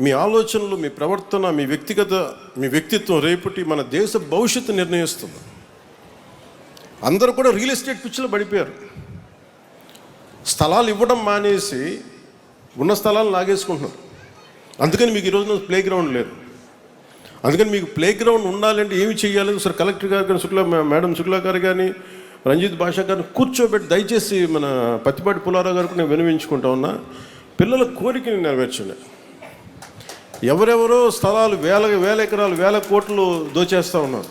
మీ ఆలోచనలు మీ ప్రవర్తన మీ వ్యక్తిగత మీ వ్యక్తిత్వం రేపటి మన దేశ భవిష్యత్తు నిర్ణయిస్తుంది. అందరూ కూడా రియల్ ఎస్టేట్ పిచ్చిలో పడిపోయారు. స్థలాలు ఇవ్వడం మానేసి ఉన్న స్థలాలు లాగేసుకుంటున్నారు. అందుకని మీకు ఈరోజు ప్లే గ్రౌండ్ లేదు. అందుకని మీకు ప్లే గ్రౌండ్ ఉండాలంటే ఏమి చేయాలి సార్ కలెక్టర్ గారు కానీ శుక్లా మేడం శుక్లా గారు కానీ రంజిత్ భాషా గారిని కూర్చోబెట్టి దయచేసి మన పత్తిపాటి పుల్లారావు గారికి నేను వినవించుకుంటా ఉన్నా. పిల్లల కోరికని నెరవేర్చండి. ఎవరెవరో స్థలాలు వేల వేల ఎకరాలు వేల కోట్లు దోచేస్తూ ఉన్నారు.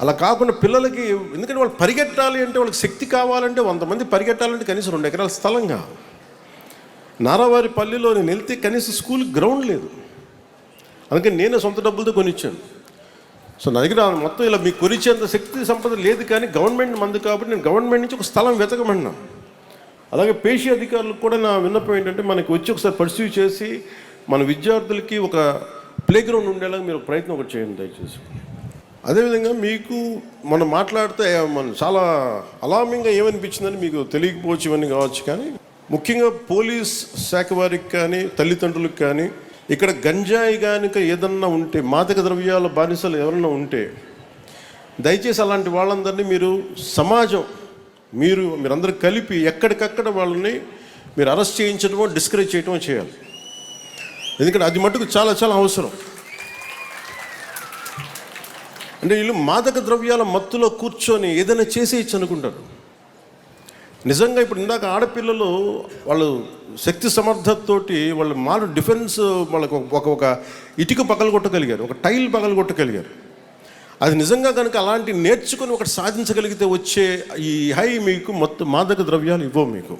అలా కాకుండా పిల్లలకి ఎందుకంటే వాళ్ళు పరిగెట్టాలి అంటే వాళ్ళకి శక్తి కావాలంటే వంద మంది పరిగెట్టాలంటే కనీసం రెండు ఎకరాల స్థలం కావాలి. నారావారి పల్లెలో నేను వెళ్తే కనీసం స్కూల్ గ్రౌండ్ లేదు. అందుకని నేనే సొంత డబ్బులతో కొనిచ్చాను. సో నా దగ్గర మొత్తం ఇలా మీకు కొనిచ్చేంత శక్తి సంపద లేదు కానీ గవర్నమెంట్ మంది కాబట్టి నేను గవర్నమెంట్ నుంచి ఒక స్థలం వెతకమన్నాను. అలాగే పేషీ అధికారులకు కూడా నా విన్నపం ఏంటంటే మనకి వచ్చి ఒకసారి పర్సీవ్ చేసి మన విద్యార్థులకి ఒక ప్లే గ్రౌండ్ ఉండేలాగా మీరు ఒక ప్రయత్నం ఒకటి చేయండి దయచేసి. అదేవిధంగా మీకు మనం మాట్లాడితే మన చాలా అలామింగ్గా ఏమనిపించిందని మీకు తెలియకపోవచ్చు ఇవన్నీ కావచ్చు కానీ ముఖ్యంగా పోలీస్ శాఖ వారికి కానీ తల్లిదండ్రులకు కానీ ఇక్కడ గంజాయి కనుక ఏదన్నా ఉంటే మాదక ద్రవ్యాల బానిసలు ఎవరన్నా ఉంటే దయచేసి అలాంటి వాళ్ళందరినీ మీరు సమాజం మీరు మీరందరూ కలిపి ఎక్కడికక్కడ వాళ్ళని మీరు అరెస్ట్ చేయించడమో డిస్కరేజ్ చేయటమో చేయాలి. ఎందుకంటే అది మటుకు చాలా చాలా అవసరం. అంటే వీళ్ళు మాదక ద్రవ్యాల మత్తులో కూర్చొని ఏదైనా చేసేయచ్చు అనుకుంటారు. నిజంగా ఇప్పుడు ఇందాక ఆడపిల్లలు వాళ్ళు శక్తి సమర్థతతోటి వాళ్ళు మారు డిఫెన్స్ వాళ్ళకు ఒక ఒక ఇటుక పగలగొట్టగలిగారు ఒక టైల్ పగలగొట్టగలిగారు. అది నిజంగా కనుక అలాంటి నేర్చుకొని ఒకటి సాధించగలిగితే వచ్చే ఈ హై మీకు మొత్తం మాదక ద్రవ్యాలు ఇవ్వవు మీకు.